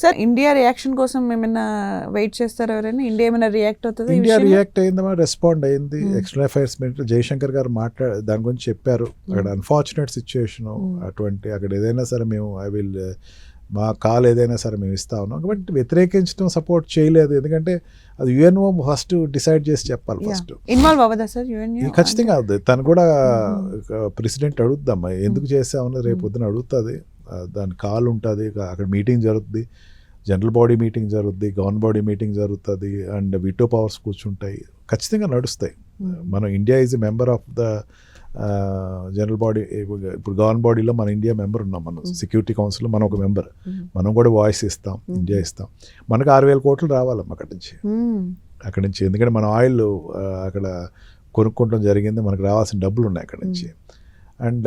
Sir India reaction కోసం ఏమైనా wait చేస్తారా ఎవరైనా? ఇండియా ఏమైనా రియాక్ట్ అవుతుంది ఇండియా రియాక్ట్ అయిందమా రెస్పాండ్ అయింది. Hmm. External affairs minister Jaishankar గారు మాట్లాడ దాని గురించి చెప్పారు. అక్కడ అన్ఫార్చునేట్ సిచ్యువేషన్ Hmm. అటువంటి అక్కడ ఏదైనా సరే మేము ఐ విల్ మా కాల్ ఏదైనా సరే మేము ఇస్తా ఉన్నాం. కాబట్టి వ్యతిరేకించడం సపోర్ట్ చేయలేదు. ఎందుకంటే అది యుఎన్ఓ ఫస్ట్ డిసైడ్ చేసి చెప్పాలి ఫస్ట్ ఇన్వాల్వ్ అవ్వదా సార్ యుఎన్ ఖచ్చితంగా అవుతుంది తను కూడా. ప్రెసిడెంట్ అడుగుద్దమ్మా ఎందుకు చేసామని రేపు పొద్దున అడుగుతుంది. దాని కాల్ ఉంటుంది అక్కడ మీటింగ్ జరుగుతుంది జనరల్ బాడీ మీటింగ్ జరుగుద్ది గవర్న్ బాడీ మీటింగ్ జరుగుతుంది అండ్ విటో పవర్స్ కూర్చుంటాయి ఖచ్చితంగా నడుస్తాయి. మనం India is a member of the general body ఇప్పుడు గవర్న్ బాడీలో మన ఇండియా మెంబర్ ఉన్నాం మనం. సెక్యూరిటీ కౌన్సిల్లో మనం ఒక మెంబర్. మనం కూడా వాయిస్ ఇస్తాం. ఇండియా ఇస్తాం. మనకు ఆరు వేల కోట్లు రావాలమ్మ అక్కడి నుంచి. అక్కడి నుంచి ఎందుకంటే మన ఆయిల్ అక్కడ కొనుక్కోవడం జరిగింది మనకు రావాల్సిన డబ్బులు ఉన్నాయి అక్కడి నుంచి. అండ్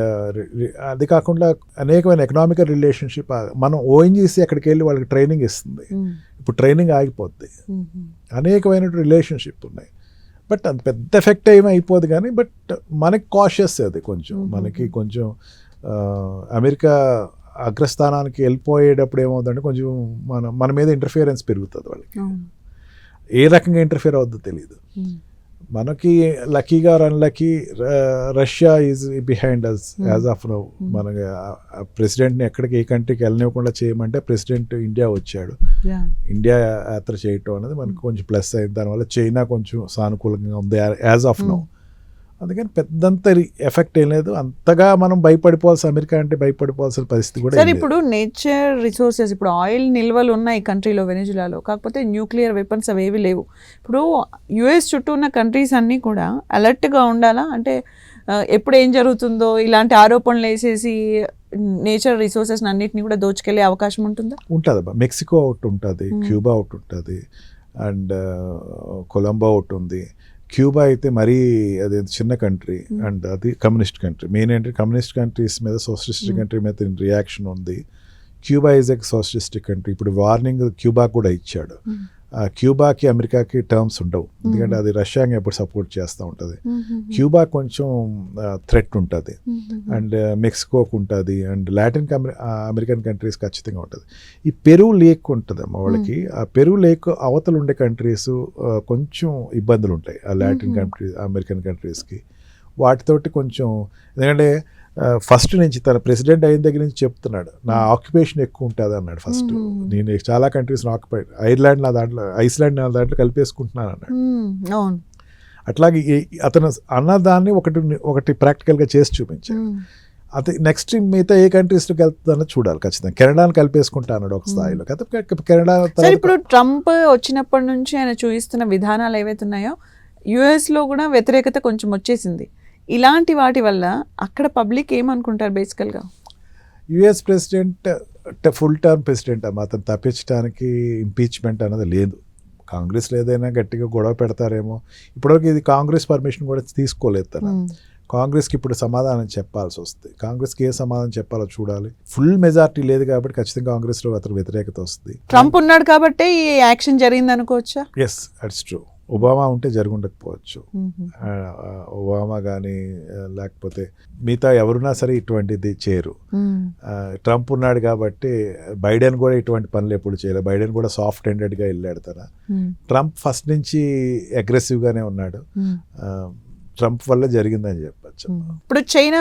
అది కాకుండా అనేకమైన ఎకనామికల్ రిలేషన్షిప్ మనం ఓఎన్జీసీ అక్కడికి వెళ్ళి వాళ్ళకి ట్రైనింగ్ ఇస్తుంది. ఇప్పుడు ట్రైనింగ్ ఆగిపోద్ది. అనేకమైన రిలేషన్షిప్ ఉన్నాయి. బట్ అంత పెద్ద ఎఫెక్ట్ ఏమీ అయిపోదు కానీ బట్ మనకి కాషియస్ అది కొంచెం. మనకి కొంచెం ఆ, అమెరికా అగ్రస్థానానికి వెళ్ళిపోయేటప్పుడు ఏమవుతుందంటే కొంచెం మన మన మీద ఇంటర్ఫియరెన్స్ పెరుగుతుంది వాళ్ళకి. ఏ రకంగా ఇంటర్ఫియర్ అవుద్దో తెలియదు మనకి లక్కీగా unlucky Russia is behind us Hmm. As of now మనకి ప్రెసిడెంట్ని ఎక్కడికి ఏ కంట్రీకి వెళ్ళనివ్వకుండా చేయమంటే ప్రెసిడెంట్ ఇండియా వచ్చాడు. ఇండియా యాత్ర చేయటం అనేది మనకు కొంచెం ప్లస్ అయింది. దానివల్ల చైనా కొంచెం సానుకూలంగా ఉంది యాజ్ ఆఫ్ నో అందుకని పెద్దంత ఎఫెక్ట్ ఏం లేదు. అంతగా మనం భయపడిపోవాల్సిన అమెరికా అంటే భయపడిపోవాల్సిన పరిస్థితి కూడా సార్. ఇప్పుడు నేచర్ రిసోర్సెస్ ఇప్పుడు ఆయిల్ నిల్వలు ఉన్నాయి కంట్రీలో వెనిజులాలో. కాకపోతే న్యూక్లియర్ వెపన్స్ అవేవి లేవు. ఇప్పుడు యుఎస్ చుట్టూ ఉన్న కంట్రీస్ అన్నీ కూడా అలర్ట్గా ఉండాలా? అంటే ఎప్పుడు ఏం జరుగుతుందో ఇలాంటి ఆరోపణలు వేసేసి నేచర్ రిసోర్సెస్ అన్నిటిని కూడా దోచుకెళ్ళే అవకాశం ఉంటుందా? ఉంటుంది మెక్సికో ఒకటి ఉంటుంది. క్యూబా ఒకటి ఉంటుంది అండ్ కొలంబో ఒకటి ఉంది. క్యూబా అయితే మరీ అది చిన్న కంట్రీ Hmm. అండ్ అది కమ్యూనిస్ట్ కంట్రీ. మెయిన్ ఏంటి? కమ్యూనిస్ట్ కంట్రీస్ మీద సోషలిస్టిక్ Hmm. కంట్రీ మీద రియాక్షన్ ఉంది. Cuba is a socialistic country ఇప్పుడు వార్నింగ్ క్యూబా కూడా ఇచ్చాడు. ఆ క్యూబాకి అమెరికాకి టర్మ్స్ ఉండవు. ఎందుకంటే. అది రష్యాని ఎప్పుడు సపోర్ట్ చేస్తూ ఉంటుంది. క్యూబా కొంచెం థ్రెట్ ఉంటుంది. అండ్ మెక్సికోకి ఉంటుంది. అండ్ లాటిన్ అమెరికన్ కంట్రీస్ ఖచ్చితంగా ఉంటుంది. ఈ పెరుగు లేక్ ఉంటుంది అమ్మ వాళ్ళకి ఆ పెరుగు లేక్ అవతలు ఉండే కంట్రీస్ కొంచెం ఇబ్బందులు ఉంటాయి. ఆ లాటిన్. కంట్రీ అమెరికన్ కంట్రీస్కి. వాటితోటి కొంచెం ఎందుకంటే ఫస్ట్ నుంచి తన ప్రెసిడెంట్ అయిన దగ్గర నుంచి చెప్తున్నాడు నా ఆక్యుపేషన్ ఎక్కువ ఉంటుంది అన్నాడు ఫస్ట్. నేను చాలా కంట్రీస్ ఆక్యుపై ఐర్లాండ్ నా దాంట్లో ఐస్లాండ్ నా దాంట్లో కలిపేసుకుంటున్నాను అన్నాడు. అట్లాగే అతను అన్నదాన్ని ఒకటి ఒకటి ప్రాక్టికల్గా చేసి చూపించాడు. అది నెక్స్ట్ మిగతా ఏ కంట్రీస్లోకి వెళ్తుందో చూడాలి ఖచ్చితంగా. కెనడాని కలిపేసుకుంటా అన్నాడు ఒక స్థాయిలో. కెనడా ఇప్పుడు ట్రంప్ వచ్చినప్పటి నుంచి ఆయన చూపిస్తున్న విధానాలు ఏవైతే ఉన్నాయో US లో కూడా వ్యతిరేకత కొంచెం వచ్చేసింది. ఇలాంటి వాటి వల్ల అక్కడ పబ్లిక్ ఏమనుకుంటారు బేసికల్గా? US president full term president అమ్మ అతను తప్పించడానికి ఇంపీచ్మెంట్ అనేది లేదు. కాంగ్రెస్లో ఏదైనా గట్టిగా గొడవ పెడతారేమో. ఇప్పటివరకు ఇది కాంగ్రెస్ పర్మిషన్ కూడా తీసుకోలేదు తను. కాంగ్రెస్కి ఇప్పుడు సమాధానం చెప్పాల్సి వస్తుంది కాంగ్రెస్కి ఏ సమాధానం చెప్పాలో చూడాలి. ఫుల్ మెజారిటీ లేదు కాబట్టి ఖచ్చితంగా కాంగ్రెస్లో అతను వ్యతిరేకత వస్తుంది. ట్రంప్ ఉన్నాడు కాబట్టి ఈ యాక్షన్ జరిగింది అనుకోవచ్చా ఎస్ అట్స్ ట్రూ ఒబామా ఉంటే జరుగుండకపోవచ్చు. ఒబామా కానీ లేకపోతే మిగతా ఎవరున్నా సరే ఇటువంటిది చేయరు. ట్రంప్ ఉన్నాడు కాబట్టి బైడెన్ కూడా ఇటువంటి పనులు ఎప్పుడు చేయలేదు బైడెన్ కూడా సాఫ్ట్ హెండెడ్గా వెళ్ళాడు తన. ట్రంప్ ఫస్ట్ నుంచి అగ్రెసివ్గానే ఉన్నాడు. ట్రంప్ వల్ల జరిగిందని చెప్పచ్చు. ఇప్పుడు చైనా